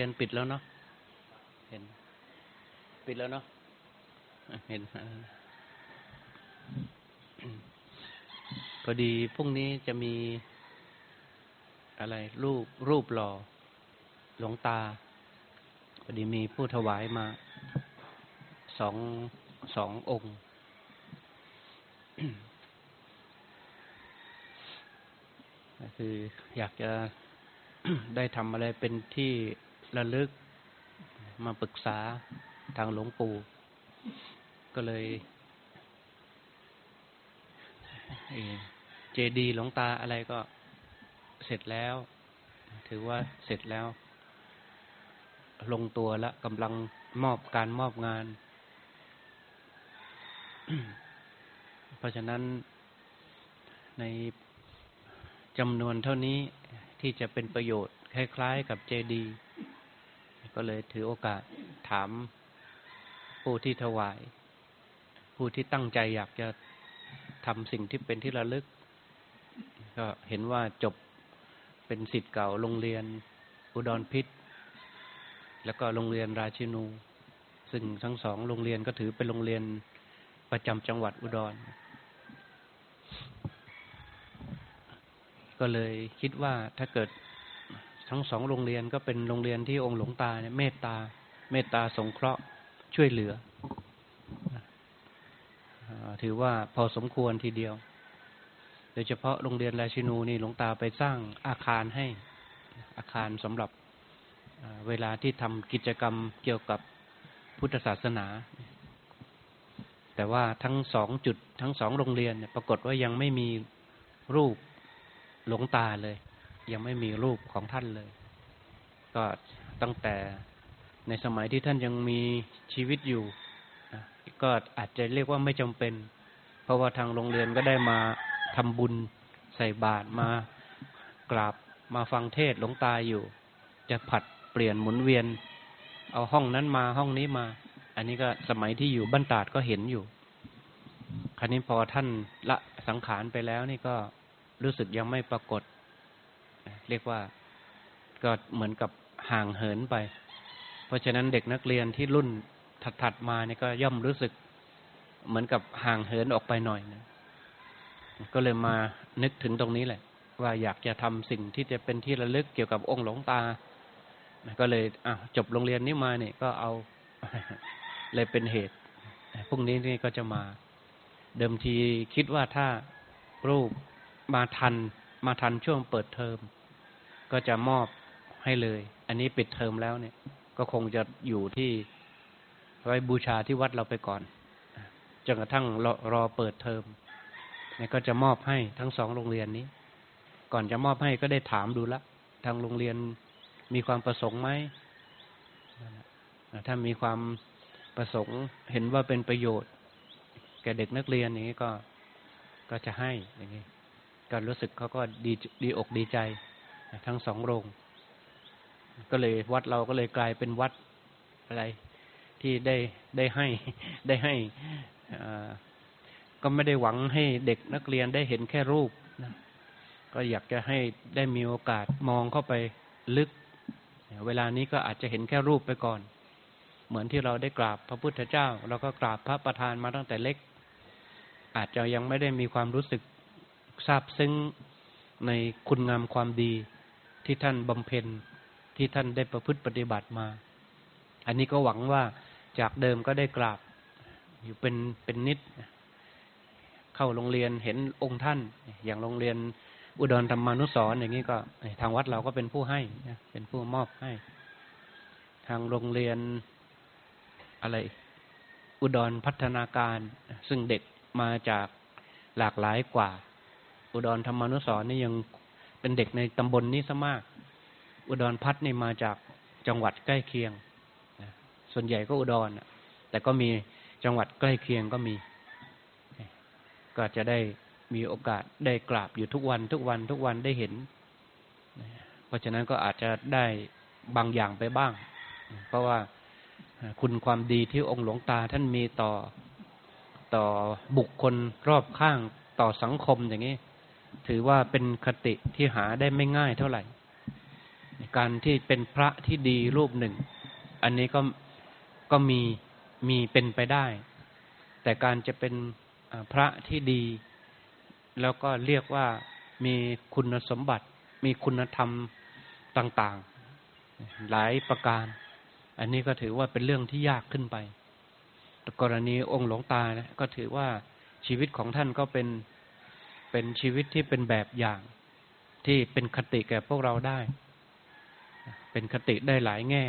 เรียนปิดแล้วเนาะเห็น ปิดแล้วเนาะเห็นพอดีพรุ่งนี้จะมีอะไร รูปรูปหล่อหลวงตาพอดีมีผู้ถวายมาสองสององค์ คืออยากจะได้ทำอะไรเป็นที่ ระลึกมาปรึกษาทางหลวงปู่ ก็เลยเจดีหลวงตาอะไรก็เสร็จแล้ว ถือว่าเสร็จแล้ว ลงตัวแล้วกำลังมอบการมอบงาน เพราะฉะนั้นในจำนวนเท่านี้ที่จะเป็นประโยชน์ คล้าย ๆ กับเจดี ก็เลยถือโอกาสถามผู้ที่ถวาย ผู้ที่ตั้งใจอยากจะทำสิ่งที่เป็นที่ระลึก ก็เห็นว่าจบเป็นสิทธิ์เก่าโรงเรียน อุดรพิษ แล้วก็โรงเรียนราชินู ซึ่งทั้งสองโรงเรียนก็ถือเป็นโรงเรียนประจำจังหวัดอุดร ก็เลยคิดว่าถ้าเกิด ทั้งสองโรงเรียนก็เป็นโรงเรียนที่องค์หลวงตาเนี่ยเมตตา เมตตาสงเคราะห์ช่วยเหลือ ถือว่าพอสมควรทีเดียว โดยเฉพาะโรงเรียนราชินูนี่หลวงตาไปสร้างอาคารให้อาคารสำหรับเวลาที่ทำกิจกรรมเกี่ยวกับพุทธศาสนา แต่ว่าทั้งสองจุดทั้งสองโรงเรียนเนี่ยปรากฏว่ายังไม่มีรูปหลวงตาเลย ยังไม่มีรูปของท่านเลย ก็ตั้งแต่ในสมัยที่ท่านยังมีชีวิตอยู่ก็อาจจะเรียกว่าไม่จำเป็น เพราะว่าทางโรงเรียนก็ได้มาทำบุญใส่บาตรมากราบมาฟังเทศหลวงตาอยู่ จะผัดเปลี่ยนหมุนเวียน เอาห้องนั้นมาห้องนี้มา อันนี้ก็สมัยที่อยู่บ้านตาดก็เห็นอยู่คราวนี้พอท่านละสังขารไปแล้วนี่ก็รู้สึกยังไม่ปรากฏ เรียกว่าก็เหมือนกับห่างเหินไป เพราะฉะนั้นเด็กนักเรียนที่รุ่นถัดๆมาเนี่ยก็ย่อมรู้สึกเหมือนกับห่างเหินออกไปหน่อยนะก็เลยมานึกถึงตรงนี้แหละ ว่าอยากจะทำสิ่งที่จะเป็นที่ระลึกเกี่ยวกับองค์หลวงตา ก็เลยอะจบโรงเรียนนี้มาเนี่ยก็เอาเลยเป็นเหตุพรุ่งนี้นี่ก็จะมา เดิมทีคิดว่าถ้ารูปมาทัน มาทันช่วงเปิดเทอม ก็จะมอบให้เลย อันนี้ปิดเทอมแล้วเนี่ย ก็คงจะอยู่ที่ไว้บูชาที่วัดเราไปก่อนจนกระทั่งรอรอเปิดเทอมเนี่ยก็จะมอบให้ทั้งสองโรงเรียนนี้ ก่อนจะมอบให้ก็ได้ถามดูละทางโรงเรียนมีความประสงค์ไหมถ้ามีความประสงค์เห็นว่าเป็นประโยชน์ แก่เด็กนักเรียนอย่างนี้ก็ก็จะให้อย่างนี้ การรู้สึกเขาก็ดีดีอกดีใจ ทั้งสองโรง ก็เลยวัดเราก็เลยกลายเป็นวัดอะไร ที่ได้ได้ให้ได้ให้ก็ไม่ได้หวังให้เด็กนักเรียนได้เห็นแค่รูปนะก็อยากจะให้ได้มีโอกาสมองเข้าไปลึก เวลานี้ก็อาจจะเห็นแค่รูปไปก่อน เหมือนที่เราได้กราบพระพุทธเจ้า เราก็กราบพระประธานมาตั้งแต่เล็ก อาจจะยังไม่ได้มีความรู้สึก ทราบซึ้งในคุณงามความดีที่ท่านบำเพ็ญที่ท่านได้ประพฤติปฏิบัติมา อันนี้ก็หวังว่าจากเดิมก็ได้กราบ อยู่เป็นเป็นนิด เข้าโรงเรียนเห็นองค์ท่าน อย่างโรงเรียนอุดรธรรมานุสรอย่างนี้ก็ทางวัดเราก็เป็นผู้ให้เป็นผู้มอบให้ ทางโรงเรียนอะไร อุดรพัฒนาการ ซึ่งเด็กมาจากหลากหลายกว่า อุดรธรรมานุสรนี่ยังเป็นเด็กในตำบลนนี้ซะมาก อุดรพัฒนี่มาจากจังหวัดใกล้เคียง ส่วนใหญ่ก็อุดรแต่ก็มีจังหวัดใกล้เคียงก็มี ก็จะได้มีโอกาสได้กราบอยู่ทุกวันทุกวันทุกวันได้เห็น เพราะฉะนั้นก็อาจจะได้บางอย่างไปบ้าง เพราะว่าคุณความดีที่องค์หลวงตาท่านมีต่อต่อบุคคลรอบข้างต่อสังคมอย่างนี้ ถือว่าเป็นคติที่หาได้ไม่ง่ายเท่าไหร่ การที่เป็นพระที่ดีรูปหนึ่ง อันนี้ก็ก็มีมีเป็นไปได้ แต่การจะเป็นพระที่ดี แล้วก็เรียกว่ามีคุณสมบัติ มีคุณธรรมต่าง ๆ หลายประการ อันนี้ก็ถือว่าเป็นเรื่องที่ยากขึ้นไป กรณีองค์หลวงตาเนี่ยก็ถือว่าชีวิตของท่านก็เป็น เป็นชีวิตที่เป็นแบบอย่างที่เป็นคติแก่พวกเราได้ เป็นคติได้หลายแง่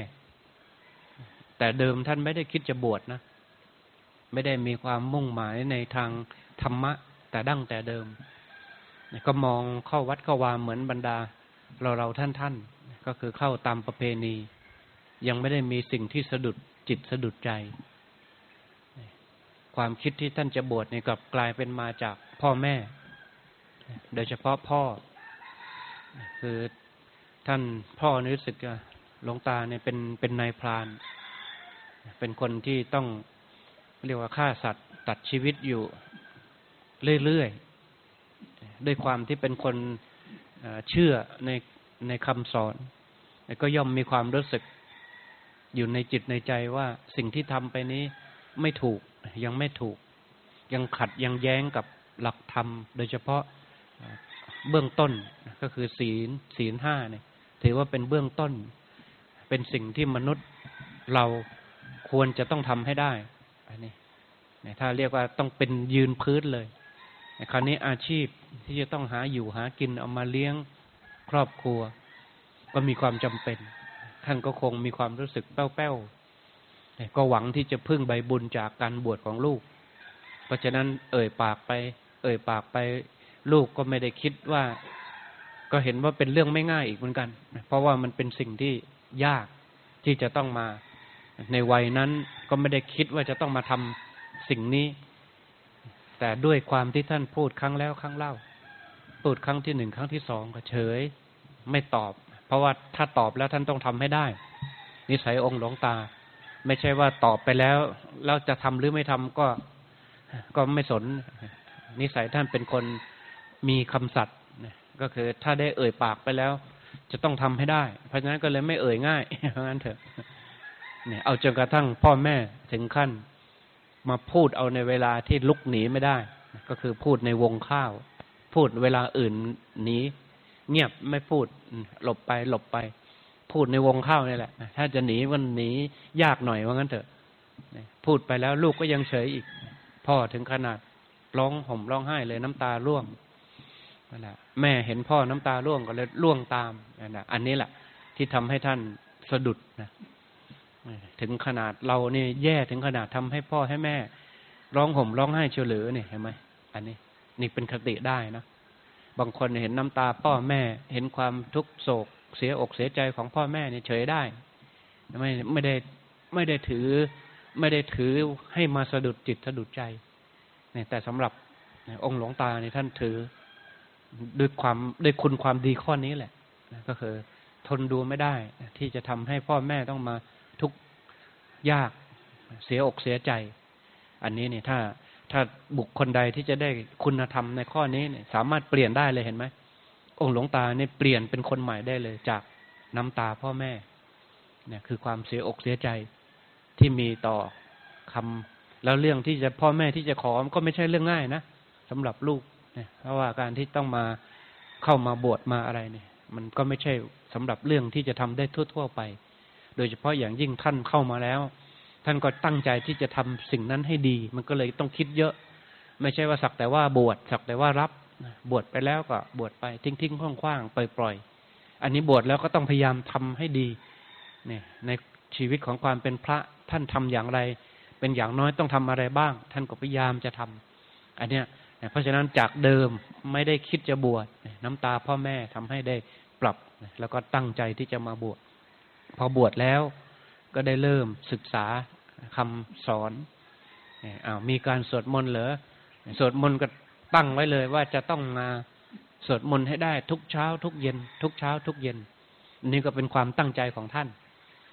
แต่เดิมท่านไม่ได้คิดจะบวชนะ ไม่ได้มีความมุ่งหมายในทางธรรมะ แต่ดั้งแต่เดิม ก็มองเข้าวัดเข้าวามเหมือนบรรดา เราเราท่านท่านๆก็คือเข้าตามประเพณี ยังไม่ได้มีสิ่งที่สะดุดจิตสะดุดใจ ความคิดที่ท่านจะบวชเนี่ยกลับกลายเป็นมาจากพ่อแม่ โดยเฉพาะพ่อ คือท่านพ่อนี่รู้สึกว่าหลวงตาเนี่ยเป็นเป็นนายพราน เป็นคนที่ต้องเรียกว่าฆ่าสัตว์ตัดชีวิตอยู่เรื่อยๆ ด้วยความที่เป็นคนเชื่อในในคำสอน ก็ย่อมมีความรู้สึกอยู่ในจิตในใจว่าสิ่งที่ทำไปนี้ไม่ถูกยังไม่ถูก ยังขัดยังแย้งกับหลักธรรม โดยเฉพาะ เบื้องต้นก็คือศีลศีลห้าเนี่ย ถือว่าเป็นเบื้องต้น เป็นสิ่งที่มนุษย์เราควรจะต้องทำให้ได้ อันนี้นถ้าเรียกว่าต้องเป็นยืนพื้นเลยคราวนี้อาชีพที่จะต้องหาอยู่หากินเอามาเลี้ยงครอบครัว ก็มีความจำเป็นท่านก็คงมีความรู้สึกแป้วๆก็หวังที่จะพึ่งใบบุญจากการบวชของลูก เพราะฉะนั้นเอ่ยปากไป เอ่ยปากไป ลูกก็ไม่ได้คิดว่า ก็เห็นว่าเป็นเรื่องไม่ง่ายอีกเหมือนกัน เพราะว่ามันเป็นสิ่งที่ยากที่จะต้องมา ในวัยนั้นก็ไม่ได้คิดว่าจะต้องมาทำสิ่งนี้ แต่ด้วยความที่ท่านพูดครั้งแล้วครั้งเล่า พูดครั้งที่หนึ่งครั้งที่สองก็เฉย ไม่ตอบ เพราะว่าถ้าตอบแล้วท่านต้องทำให้ได้ นิสัยองค์หลวงตา ไม่ใช่ว่าตอบไปแล้วแล้วจะทำหรือไม่ทำก็ก็ไม่สน นิสัยท่านเป็นคน มีคำสัตย์ก็คือถ้าได้เอ่ยปากไปแล้ว จะต้องทำให้ได้ เพราะฉะนั้นก็เลยไม่เอ่ยง่ายเพราะงั้นเถอะเนี่ยเอาจนกระทั่งพ่อแม่ถึงขั้น มาพูดเอาในเวลาที่ลุกหนีไม่ได้ ก็คือพูดในวงข้าว พูดเวลาอื่นหนีเงียบไม่พูดหลบไปหลบไป พูดในวงข้าวนี่แหละ ถ้าจะหนีมันหนียากหน่อยว่างั้นเถอะพูดไปแล้วลูกก็ยังเฉยอีก พ่อถึงขนาดร้องห่มร้องไห้เลยน้ำตาร่วง นั่นแหละแม่เห็นพ่อน้ำตาร่วงก็เลยร่วงตามนั่นแหละอันนี้แหละ ที่ทำให้ท่านสะดุดนะถึงขนาดเราเนี่ยแย่ถึงขนาดทำให้พ่อให้แม่ ร้องห่มร้องไห้เฉลือเนี่ยเห็นไหมอันนี้ นี่เป็นคติได้นะบางคนเห็นน้ำตาพ่อแม่ เห็นความทุกข์โศก เสียอกเสียใจของพ่อแม่เนี่ยเฉยได้ ไม่ไม่ได้ไม่ได้ถือ ไม่ได้ถือให้มาสะดุดจิตสะดุดใจเนี่ยแต่สำหรับองค์หลวงตาเนี่ยท่านถือ ด้วยความด้วยคุณความดีข้อนี้แหละนะก็คือ ทนดูไม่ได้ที่จะทำให้พ่อแม่ต้องมาทุกข์ยากเสียอกเสียใจ อันนี้เนี่ยถ้าถ้าบุคคลใดที่จะได้คุณธรรมในข้อนี้เนี่ย สามารถเปลี่ยนได้เลยเห็นไหมองค์หลวงตาเนี่ยเปลี่ยนเป็นคนใหม่ได้เลยจากน้ำตาพ่อแม่ เนี่ยคือความเสียอกเสียใจที่มีต่อคำแล้วเรื่องที่จะพ่อแม่ที่จะขอก็ไม่ใช่เรื่องง่ายนะสำหรับลูก เนี่ยเพราะว่าการที่ต้องมาเข้ามาบวชมาอะไรเนี่ย มันก็ไม่ใช่สำหรับเรื่องที่จะทำได้ทั่วๆไป โดยเฉพาะอย่างยิ่งท่านเข้ามาแล้ว ท่านก็ตั้งใจที่จะทำสิ่งนั้นให้ดี มันก็เลยต้องคิดเยอะ ไม่ใช่ว่าสักแต่ว่าบวชสักแต่ว่ารับบวชไปแล้วก็บวชไปทิ้งทิ้งคว้างคว้างปล่อยปล่อยๆอันนี้บวชแล้วก็ต้องพยายามทำให้ดีเนี่ยในชีวิตของความเป็นพระท่านทำอย่างไร เป็นอย่างน้อยต้องทำอะไรบ้าง ท่านก็พยายามจะทำอันเนี้ย เพราะฉะนั้นจากเดิมไม่ได้คิดจะบวชน้ำตาพ่อแม่ทำให้ได้ปรับแล้วก็ตั้งใจที่จะมาบวชพอบวชแล้วก็ได้เริ่มศึกษาคำสอนเนี่ยอ้าวมีการสวดมนต์เหรอสวดมนต์ก็ตั้งไว้เลยว่าจะต้องมาสวดมนต์ให้ได้ทุกเช้า ทุกเย็น ทุกเช้า ทุกเย็น นี่ก็เป็นความตั้งใจของท่าน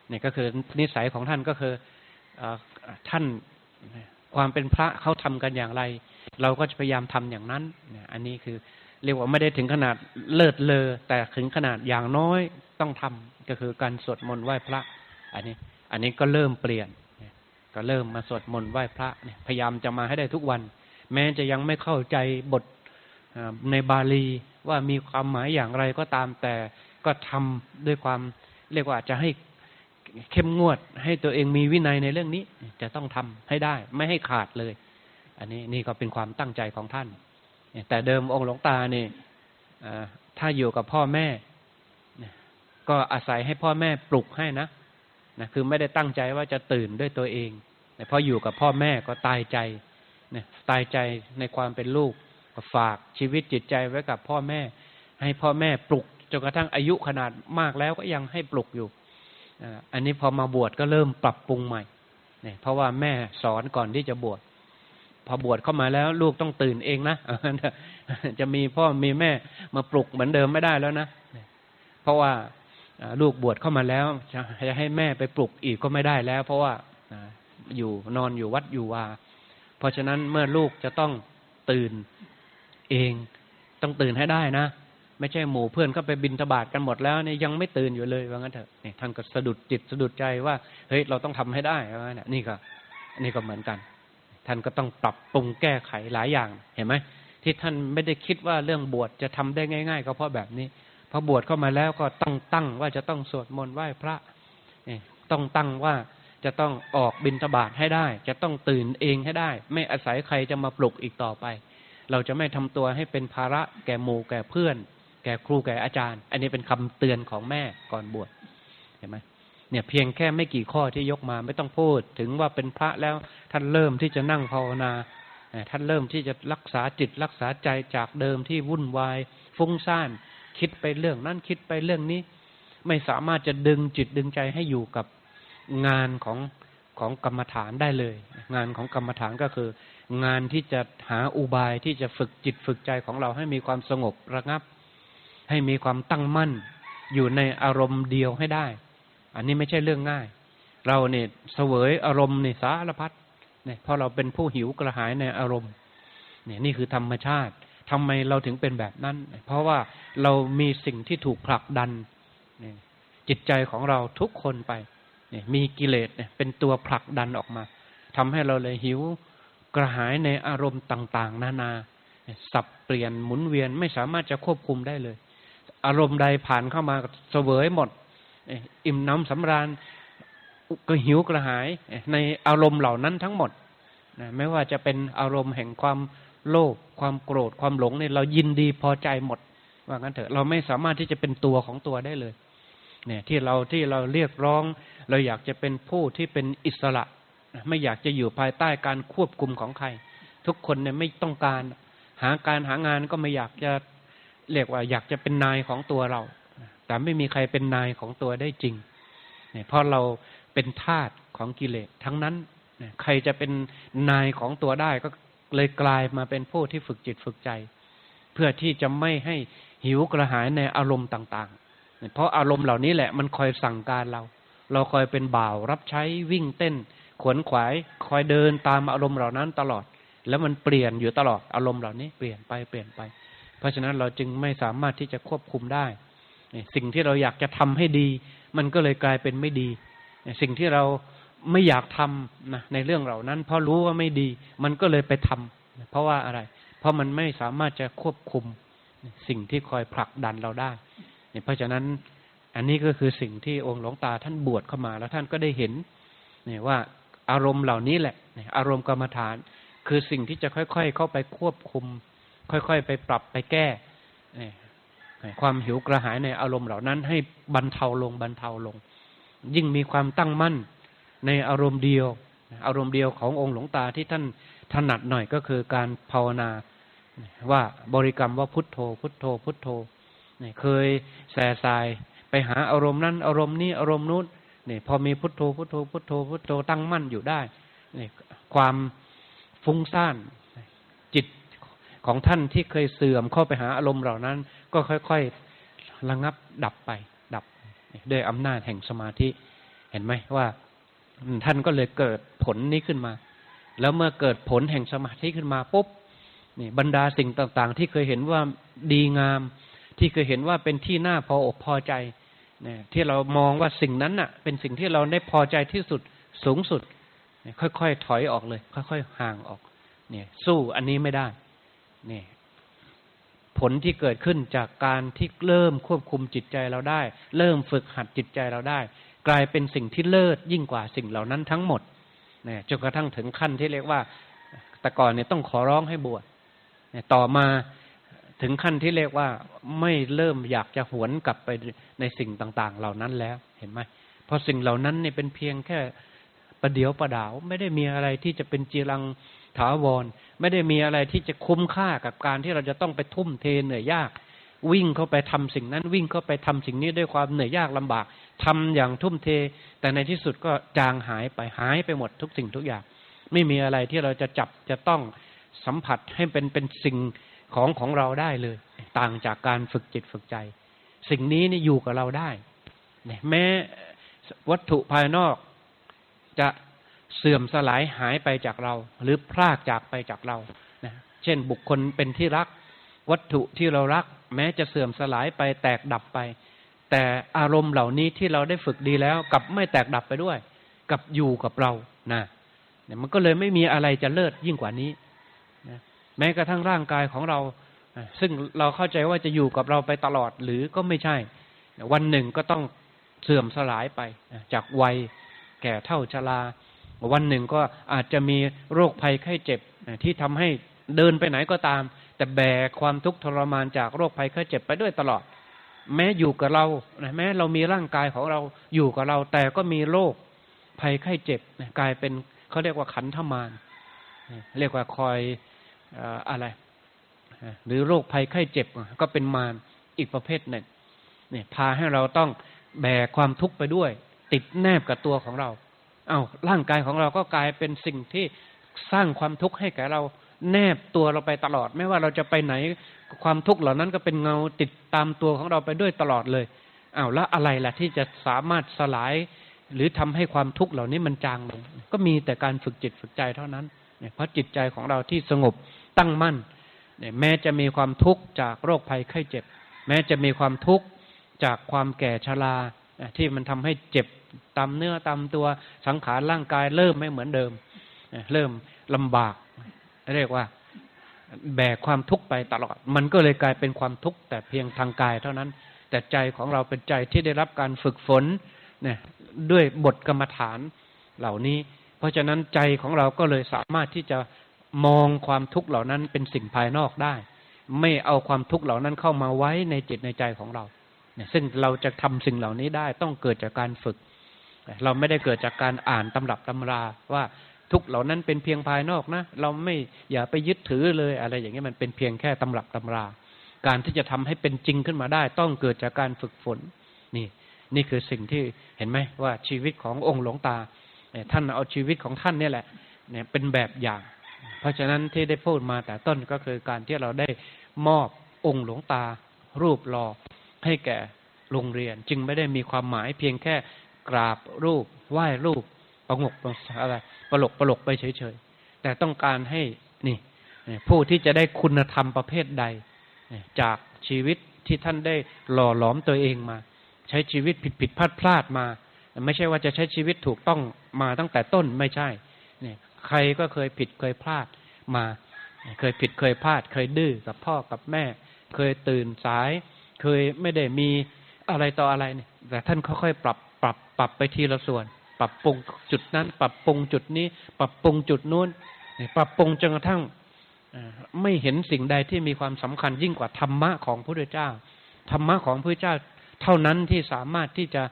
เนี่ยก็คือนิสัยของท่านก็คืออท่าน ความเป็นพระเขาทำกันอย่างไร เราก็จะพยายามทำอย่างนั้นเนี่ยอันนี้คือเรียกว่าไม่ได้ถึงขนาดเลิศเลอแต่ถึงขนาดอย่างน้อยต้องทำก็คือการสวดมนต์ไหว้พระ อันนี้ อันนี้ก็เริ่มเปลี่ยนก็เริ่มมาสวดมนต์ไหว้พระเนี่ยพยายามจะมาให้ได้ทุกวัน แม้จะยังไม่เข้าใจบทในบาลีว่ามีความหมายอย่างไรก็ตามแต่ก็ทำด้วยความเรียกว่าจะให้ เข้มงวด ให้ตัวเองมีวินัยในเรื่องนี้ จะต้องทำให้ได้ ไม่ให้ขาดเลย อันนี้นี่ก็เป็นความตั้งใจของท่านแต่เดิมองค์หลวงตาเนี่ยถ้าอยู่กับพ่อแม่ก็อาศัยให้พ่อแม่ปลุกให้นะนะคือไม่ได้ตั้งใจว่าจะตื่นด้วยตัวเองแต่พออยู่กับพ่อแม่ก็ตายใจตายใจในความเป็นลูกก็ฝากชีวิตจิตใจไว้กับพ่อแม่ ให้พ่อแม่ปลุกจนกระทั่งอายุขนาดมากแล้วก็ยังให้ปลุกอยู่ อันนี้พอมาบวชก็เริ่มปรับปรุงใหม่เนี่ยเพราะว่าแม่สอนก่อนที่จะบวชพอบวชเข้ามาแล้ว ลูกต้องตื่นเองนะจะมีพ่อมีแม่มาปลุกเหมือนเดิมไม่ได้แล้วนะเพราะว่าลูกบวชเข้ามาแล้วจะจะให้แม่ไปปลุกอีกก็ไม่ได้แล้ว เพราะว่าอ่าอยู่นอนอยู่วัดอยู่วาเพราะฉะนั้นเมื่อลูกจะต้องตื่นเอง ต้องตื่นให้ได้นะ ไม่ใช่หมู่เพื่อนก็ไปบินทบาทกันหมดแล้วเนี่ยยังไม่ตื่นอยู่เลยว่างั้นเถอะนี่ท่านก็สะดุดจิตสะดุดใจว่าเฮ้ยเราต้องทำให้ได้ว่างั้นน่ะนี่ก็นี่ก็เหมือนกัน ท่านก็ต้องปรับปรุงแก้ไขหลายอย่างเห็นไหมที่ท่านไม่ได้คิดว่าเรื่องบวชจะทำได้ง่าย ๆ ก็เพราะแบบนี้พอบวชเข้ามาแล้วก็ต้องตั้งว่าจะต้องสวดมนต์ไหว้พระนี่ต้องตั้งว่าจะต้องออกบิณฑบาตให้ได้ จะต้องตื่นเองให้ได้ ไม่อาศัยใครจะมาปลุกอีกต่อไป เราจะไม่ทำตัวให้เป็นภาระแก่หมู่แก่เพื่อน ก่ครูแก่อาจารย์ อันนี้เป็นคำเตือนของแม่ก่อนบวชเห็นไหมเนี่ยเพียงแค่ไม่กี่ข้อที่ยกมาไม่ต้องพูด ถึงว่าเป็นพระแล้วท่านเริ่มที่จะนั่งภาวนาท่านเริ่มที่จะรักษาจิตรักษาใจจากเดิมที่วุ่นวาย ฟุ้งซ่าน คิดไปเรื่องนั้นคิดไปเรื่องนี้ ไม่สามารถจะดึงจิตดึงใจให้อยู่กับงานของของกรรมฐานได้เลย งานของกรรมฐานก็คือ งานที่จะหาอุบายที่จะฝึกจิตฝึกใจของเราให้มีความสงบระงับ ให้มีความตั้งมั่นอยู่ในอารมณ์เดียวให้ได้ อันนี้ไม่ใช่เรื่องง่าย เราเนี่ยเสวยอารมณ์เนี่ยสารพัดเนี่ยเพราะเราเป็นผู้หิวกระหายในอารมณ์เนี่ยนี่คือธรรมชาติทำไมเราถึงเป็นแบบนั้น เพราะว่าเรามีสิ่งที่ถูกผลักดันเนี่ยจิตใจของเราทุกคนไปเนี่ยมีกิเลสเนี่ยเป็นตัวผลักดันออกมาทำให้เราเลยหิวกระหายในอารมณ์ต่าง ๆ นานา สับเปลี่ยนหมุนเวียนไม่สามารถจะควบคุมได้เลย อารมณ์ใดผ่านเข้ามาเสวยหมด อิ่มน้ำสำราญก็หิวกระหาย ในอารมณ์เหล่านั้นทั้งหมดนะไม่ว่าจะเป็นอารมณ์แห่งความโลภความโกรธความหลงเนี่ยเรายินดีพอใจหมด ว่างั้นเถอะเราไม่สามารถที่จะเป็นตัวของตัวได้เลย เนี่ยที่เราที่เราเรียกร้อง เราอยากจะเป็นผู้ที่เป็นอิสระ ไม่อยากจะอยู่ภายใต้การควบคุมของใคร ทุกคนเนี่ยไม่ต้องการ หาการหางานก็ไม่อยากจะ เรียกว่าอยากจะเป็นนายของตัวเรา แต่ไม่มีใครเป็นนายของตัวได้จริงเนี่ยเพราะเราเป็นทาสของกิเลสทั้งนั้นใครจะเป็นนายของตัวได้ก็เลยกลายมาเป็นผู้ที่ฝึกจิตฝึกใจ เพื่อที่จะไม่ให้หิวกระหายในอารมณ์ต่างๆ เพราะอารมณ์เหล่านี้แหละมันคอยสั่งการเรา เราคอยเป็นบ่าวรับใช้วิ่งเต้น ขวนขวาย คอยเดินตามอารมณ์เหล่านั้นตลอด แล้วมันเปลี่ยนอยู่ตลอดอารมณ์เหล่านี้เปลี่ยนไปเปลี่ยนไป เพราะฉะนั้นเราจึงไม่สามารถที่จะควบคุมได้ สิ่งที่เราอยากจะทำให้ดี มันก็เลยกลายเป็นไม่ดี สิ่งที่เราไม่อยากทำนะในเรื่องเหล่านั้น เพราะรู้ว่าไม่ดี มันก็เลยไปทำเพราะว่าอะไร เพราะมันไม่สามารถจะควบคุมสิ่งที่คอยผลักดันเราได้เนี่ยเพราะฉะนั้นอันนี้ก็คือสิ่งที่องค์หลวงตาท่านบวชเข้ามา แล้วท่านก็ได้เห็นเนี่ยว่าอารมณ์เหล่านี้แหละ อารมณ์กรรมฐาน คือสิ่งที่จะค่อย ๆ เข้าไปควบคุม ค่อยๆ ไปปรับไปแก้ความหิวกระหายในอารมณ์เหล่านั้นให้บรรเทาลงบรรเทาลง ยิ่งมีความตั้งมั่นในอารมณ์เดียว อารมณ์เดียวขององค์หลวงตาที่ท่านถนัดหน่อยก็คือการภาวนาว่าบริกรรมว่าพุทโธ พุทโธ พุทโธเคยแส่สายไปหาอารมณ์นั้น อารมณ์นี้อารมณ์นู้นเนี่ยพอมีพุทโธพุทโธพุทโธพุทโธตั้งมั่นอยู่ได้เนี่ยความฟุ้งซ่านจิต ของท่านที่เคยเสื่อมเข้าไปหาอารมณ์เหล่านั้น ก็ค่อยๆระงับดับไป ดับด้วยอำนาจแห่งสมาธิเห็นไหมว่าท่านก็เลยเกิดผลนี้ขึ้นมา แล้วเมื่อเกิดผลแห่งสมาธิขึ้นมาปุ๊บนี่บรรดาสิ่งต่างๆ ที่เคยเห็นว่าดีงาม ที่เคยเห็นว่าเป็นที่น่าพออกพอใจเนี่ยที่เรามองว่าสิ่งนั้นน่ะ เป็นสิ่งที่เราได้พอใจที่สุดสูงสุด ค่อยๆถอยออกเลย ค่อย ๆ ห่างออก เนี่ย สู้อันนี้ไม่ได้ นี่ผลที่เกิดขึ้นจากการที่เริ่มควบคุมจิตใจเราได้ เริ่มฝึกหัดจิตใจเราได้ กลายเป็นสิ่งที่เลิศยิ่งกว่าสิ่งเหล่านั้นทั้งหมดเนี่ยจนกระทั่งถึงขั้นที่เรียกว่าแต่ก่อนเนี่ยต้องขอร้องให้บวชเนี่ยต่อมาถึงขั้นที่เรียกว่าไม่เริ่มอยากจะหวนกลับไปในสิ่งต่าง ๆ เหล่านั้นแล้วเห็นไหมเพราะสิ่งเหล่านั้นเนี่ยเป็นเพียงแค่ประเดียวประดาว ไม่ได้มีอะไรที่จะเป็นจีรัง ถาวร ไม่ได้มีอะไรที่จะคุ้มค่ากับการที่เราจะต้องไปทุ่มเทเหนื่อยยาก วิ่งเข้าไปทำสิ่งนั้นวิ่งเข้าไปทำสิ่งนี้ด้วยความเหนื่อยยากลำบากทำอย่างทุ่มเท แต่ในที่สุดก็จางหายไปหายไปหมดทุกสิ่งทุกอย่าง ไม่มีอะไรที่เราจะจับจะต้องสัมผัสให้เป็นเป็นสิ่งของของเราได้เลย ต่างจากการฝึกจิตฝึกใจ สิ่งนี้นี่อยู่กับเราได้แม้วัตถุภายนอกจะ เสื่อมสลายหายไปจากเรา หรือพรากจากไปจากเรานะเช่นบุคคลเป็นที่รัก วัตถุที่เรารัก แม้จะเสื่อมสลายไปแตกดับไป แต่อารมณ์เหล่านี้ที่เราได้ฝึกดีแล้วกลับไม่แตกดับไปด้วย กับอยู่กับเรานะเนี่ยมันก็เลยไม่มีอะไรจะเลิศยิ่งกว่านี้นะแม้กระทั่งร่างกายของเรา ซึ่งเราเข้าใจว่าจะอยู่กับเราไปตลอดหรือก็ไม่ใช่ วันหนึ่งก็ต้องเสื่อมสลายไปจากวัยแก่เท่าชรา วันหนึ่งก็อาจจะมีโรคภัยไข้เจ็บที่ทำให้เดินไปไหนก็ตาม แต่แบกความทุกข์ทรมานจากโรคภัยไข้เจ็บไปด้วยตลอด แม้อยู่กับเราแม้เรามีร่างกายของเราอยู่กับเรา แต่ก็มีโรคภัยไข้เจ็บกลายเป็นเขาเรียกว่าขันธมารเรียกว่าคอยอะไร หรือโรคภัยไข้เจ็บก็เป็นมารอีกประเภทหนึ่งเนี่ยพาให้เราต้องแบกความทุกข์ไปด้วย ติดแนบกับตัวของเรา เอา้าร่างกายของเราก็กลายเป็นสิ่งที่สร้างความทุกข์ให้แก่เราแนบตัวเราไปตลอด ไม่ว่าเราจะไปไหนความทุกข์เหล่านั้นก็เป็นเงาติดตามตัวของเราไปด้วยตลอดเลยอา้าวแล้วอะไรล่ะที่จะสามารถสลาย หรือทำให้ความทุกข์เหล่านี้มันจางลงก็มีแต่การฝึกจิตฝึกใจเท่านั้นเนี่ยเพราะจิตใจของเราที่สงบตั้งมั่นเนี่ยแม้จะมีความทุกข์จากโรคภัยไข้เจ็บ แม้จะมีความทุกข์จากความแก่ชราที่มันทำให้เจ็บ ตามเนื้อตามตัวสังขารร่างกายเริ่มไม่เหมือนเดิม เริ่มลำบาก เรียกว่า แบกความทุกข์ไปตลอด มันก็เลยกลายเป็นความทุกข์แต่เพียงทางกายเท่านั้น แต่ใจของเราเป็นใจที่ได้รับการฝึกฝนเนี่ยด้วยบทกรรมฐานเหล่านี้ เพราะฉะนั้นใจของเราก็เลยสามารถที่จะมองความทุกข์เหล่านั้นเป็นสิ่งภายนอกได้ ไม่เอาความทุกข์เหล่านั้นเข้ามาไว้ในจิตในใจของเราเนี่ยซึ่งเราจะทำสิ่งเหล่านี้ได้ต้องเกิดจากการฝึก เราไม่ได้เกิดจากการอ่านตำรับตำราว่าทุกเหล่านั้นเป็นเพียงภายนอกนะ เราไม่อย่าไปยึดถือเลยอะไรอย่างนี้มันเป็นเพียงแค่ตำรับตำรา การที่จะทำให้เป็นจริงขึ้นมาได้ ต้องเกิดจากการฝึกฝน นี่ นี่คือสิ่งที่เห็นไหมว่าชีวิตขององค์หลวงตาท่านเอาชีวิตของท่านนี่แหละเนี่ยเป็นแบบอย่าง เพราะฉะนั้นที่ได้พูดมาแต่ต้นก็คือการที่เราได้มอบองค์หลวงตา รูปหล่อให้แก่โรงเรียน จึงไม่ได้มีความหมายเพียงแค่ กราบรูป ไหว้รูปประงกอะไรประหลกประหลกไปเฉยๆ แต่ต้องการให้นี่ ผู้ที่จะได้คุณธรรมประเภทใด จากชีวิตที่ท่านได้หล่อหลอมตัวเองมา ใช้ชีวิตผิดผิดพลาดพลาดมา ไม่ใช่ว่าจะใช้ชีวิตถูกต้องมาตั้งแต่ต้นไม่ใช่เนี่ยใครก็เคยผิดเคยพลาดมา เคยผิดเคยพลาด เคยดื้อกับพ่อกับแม่ เคยตื่นสาย เคยไม่ได้มีอะไรต่ออะไรเนี่ยแต่ท่านค่อยๆปรับ ปรับปรับไปทีละส่วน ปรับปรุงจุดนั้น ปรับปรุงจุดนี้ ปรับปรุงจุดนู้นปรับปรุงจนกระทั่งไม่เห็นสิ่งใดที่มีความสำคัญยิ่งกว่าธรรมะของพระพุทธเจ้า ธรรมะของพระพุทธเจ้า เท่านั้นที่สามารถที่จะ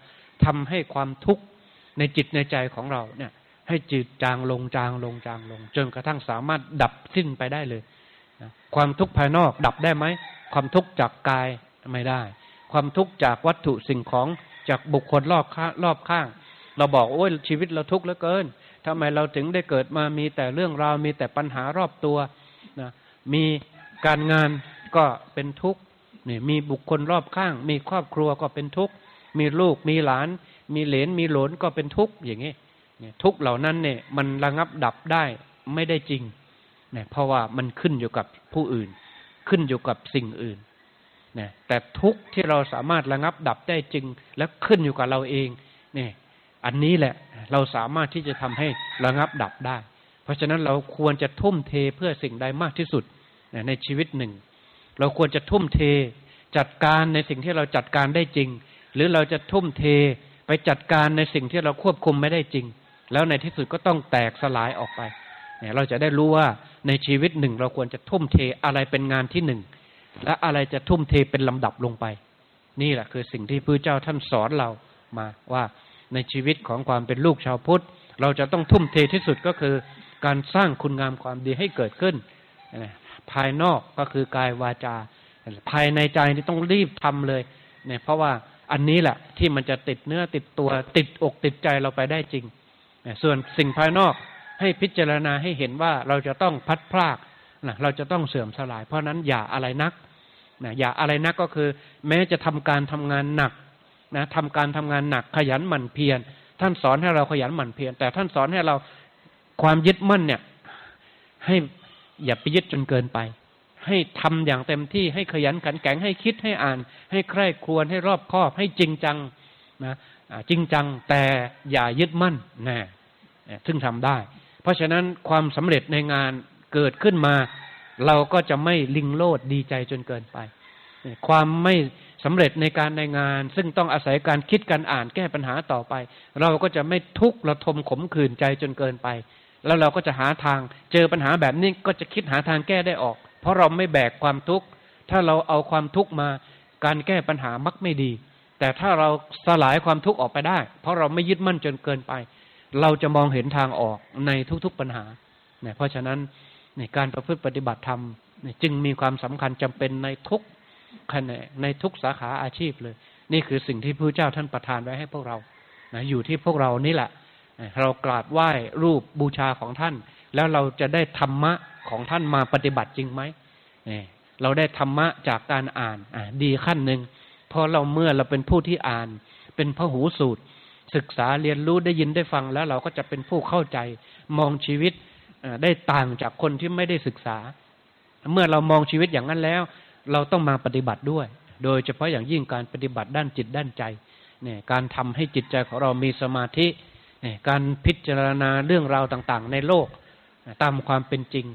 ทำให้ความทุกข์ในจิตในใจของเราเนี่ย ให้จืดจางลงจางลงจางลง จนกระทั่งสามารถดับสิ้นไปได้เลยความทุกข์ภายนอกดับได้ไหม ความทุกข์จากกายไม่ได้ ความทุกข์จากวัตถุสิ่งของ จากบุคคลรอบข้างรอบข้าง เราบอกโอ้ยชีวิตเราทุกข์เหลือเกินทำไมเราถึงได้เกิดมามีแต่เรื่องราวมีแต่ปัญหารอบตัวนะมีการงานก็เป็นทุกข์นี่มีบุคคลรอบข้าง มีครอบครัวก็เป็นทุกข์มีลูกมีหลาน มีเหลนมีหลนก็เป็นทุกข์อย่างนี้ทุกข์เหล่านั้นเนี่ย มันระงับดับได้ไม่ได้จริงเนะเพราะว่ามันขึ้นอยู่กับผู้อื่น ขึ้นอยู่กับสิ่งอื่น นะแต่ทุกที่เราสามารถระงับดับได้จริง และขึ้นอยู่กับเราเองเนี่ยอันนี้แหละเราสามารถที่จะทำให้ระงับดับได้ เพราะฉะนั้นเราควรจะทุ่มเทเพื่อสิ่งใดมากที่สุดในชีวิตหนึ่ง เราควรจะทุ่มเทจัดการในสิ่งที่เราจัดการได้จริง หรือเราจะทุ่มเทไปจัดการในสิ่งที่เราควบคุมไม่ได้จริง แล้วในที่สุดก็ต้องแตกสลายออกไปเนี่ยเราจะได้รู้ว่าในชีวิตหนึ่งเราควรจะทุ่มเทอะไรเป็นงานที่หนึ่ง และอะไรจะทุ่มเทเป็นลำดับลงไป นี่แหละคือสิ่งที่พระเจ้าท่านสอนเรามาว่าในชีวิตของความเป็นลูกชาวพุทธ เราจะต้องทุ่มเทที่สุดก็คือ การสร้างคุณงามความดีให้เกิดขึ้น ภายนอกก็คือกายวาจา ภายในใจนี่ต้องรีบทำเลยเนี่ยเพราะว่าอันนี้แหละที่มันจะติดเนื้อติดตัวติดอกติดใจเราไปได้จริง ส่วนสิ่งภายนอกให้พิจารณาให้เห็นว่าเราจะต้องพัดพลากนะเราจะต้องเสื่อมสลาย เพราะนั้นอย่าอะไรนัก นะอย่าอะไรนักก็คือ แม้จะทำการทำงานหนักนะทำการทำงานหนักขยันหมั่นเพียรท่านสอนให้เราขยันหมั่นเพียรแต่ท่านสอนให้เราความยึดมั่นเนี่ย ให้อย่าไปยึดจนเกินไป ให้ทำอย่างเต็มที่ให้ขยันขันแข็งให้คิดให้อ่าน ให้ใคร่ครวญให้รอบคอบ ให้จริงจังนะจริงจังแต่อย่ายึดมั่นนะซึ่งทำได้ เพราะฉะนั้นความสำเร็จในงานเกิดขึ้นมา เราก็จะไม่ลิงโลดดีใจจนเกินไป ความไม่สำเร็จในการในงาน ซึ่งต้องอาศัยการคิดการอ่านแก้ปัญหาต่อไป เราก็จะไม่ทุกข์ระทมขมขื่นใจจนเกินไป แล้วเราก็จะหาทางเจอปัญหาแบบนี้ก็จะคิดหาทางแก้ได้ออก เพราะเราไม่แบกความทุกข์ถ้าเราเอาความทุกข์มาการแก้ปัญหามักไม่ดี แต่ถ้าเราสลายความทุกข์ออกไปได้ เพราะเราไม่ยึดมั่นจนเกินไป เราจะมองเห็นทางออกในทุกๆปัญหาเนี่ยเพราะฉะนั้น นการประพฤติปฏิบัติธรรมจึงมีความสำคัญจำเป็นในทุกแขนงในทุกสาขาอาชีพเลย นี่คือสิ่งที่พระเจ้าท่านประทานไว้ให้พวกเรานะอยู่ที่พวกเรานี่แหละ เรากราบไหว้รูปบูชาของท่าน แล้วเราจะได้ธรรมะของท่านมาปฏิบัติจริงไหมเราได้ธรรมะจากการอ่านดีขั้นหนึ่งพราะเราเมื่อเราเป็นผู้ที่อ่าน เป็นพระหูสูตร ศึกษาเรียนรู้ได้ยินได้ฟังแล้วเราก็จะเป็นผู้เข้าใจมองชีวิต ได้ต่างจากคนที่ไม่ได้ศึกษา เมื่อเรามองชีวิตอย่างนั้นแล้ว เราต้องมาปฏิบัติด้วย โดยเฉพาะอย่างยิ่งการปฏิบัติด้านจิตด้านใจเนี่ยการทำให้จิตใจของเรามีสมาธิเนี่ยการพิจารณาเรื่องราวต่างๆ ในโลก ตามความเป็นจริง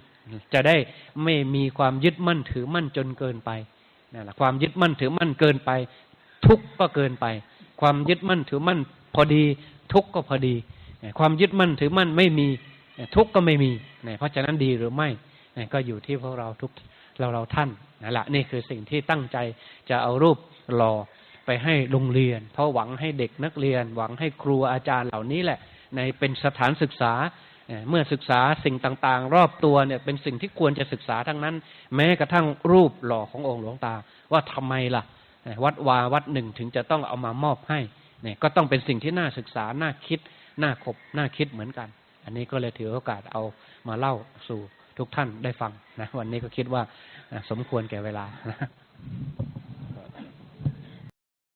จะได้ไม่มีความยึดมั่นถือมั่นจนเกินไปนั่นแหละความยึดมั่นถือมั่นเกินไป ทุกก็เกินไป ความยึดมั่นถือมั่นพอดี ทุกก็พอดี ความยึดมั่นถือมั่นไม่มี ทุกก็ไม่มีเพราะฉะนั้นดีหรือไม่ก็อยู่ที่พวกเราทุกเราเราท่านนั่นแหละนี่คือสิ่งที่ตั้งใจจะเอารูปหล่อไปให้โรงเรียน เพราะหวังให้เด็กนักเรียน หวังให้ครูอาจารย์เหล่านี้แหละ ในเป็นสถานศึกษาเมื่อศึกษาสิ่งต่างๆ รอบตัวเนี่ยเป็นสิ่งที่ควรจะศึกษาทั้งนั้น แม้กระทั่งรูปหล่อขององค์หลวงตา ว่าทำไมล่ะ วัดวาวัดหนึ่งถึงจะต้องเอามามอบให้เนี่ยก็ต้องเป็นสิ่งที่น่าศึกษา น่าคิด น่าขบน่าคิดเหมือนกัน อันนี้ก็เลยถือโอกาสเอามาเล่าสู่ทุกท่านได้ฟังนะ วันนี้ก็คิดว่าสมควรแก่เวลานะ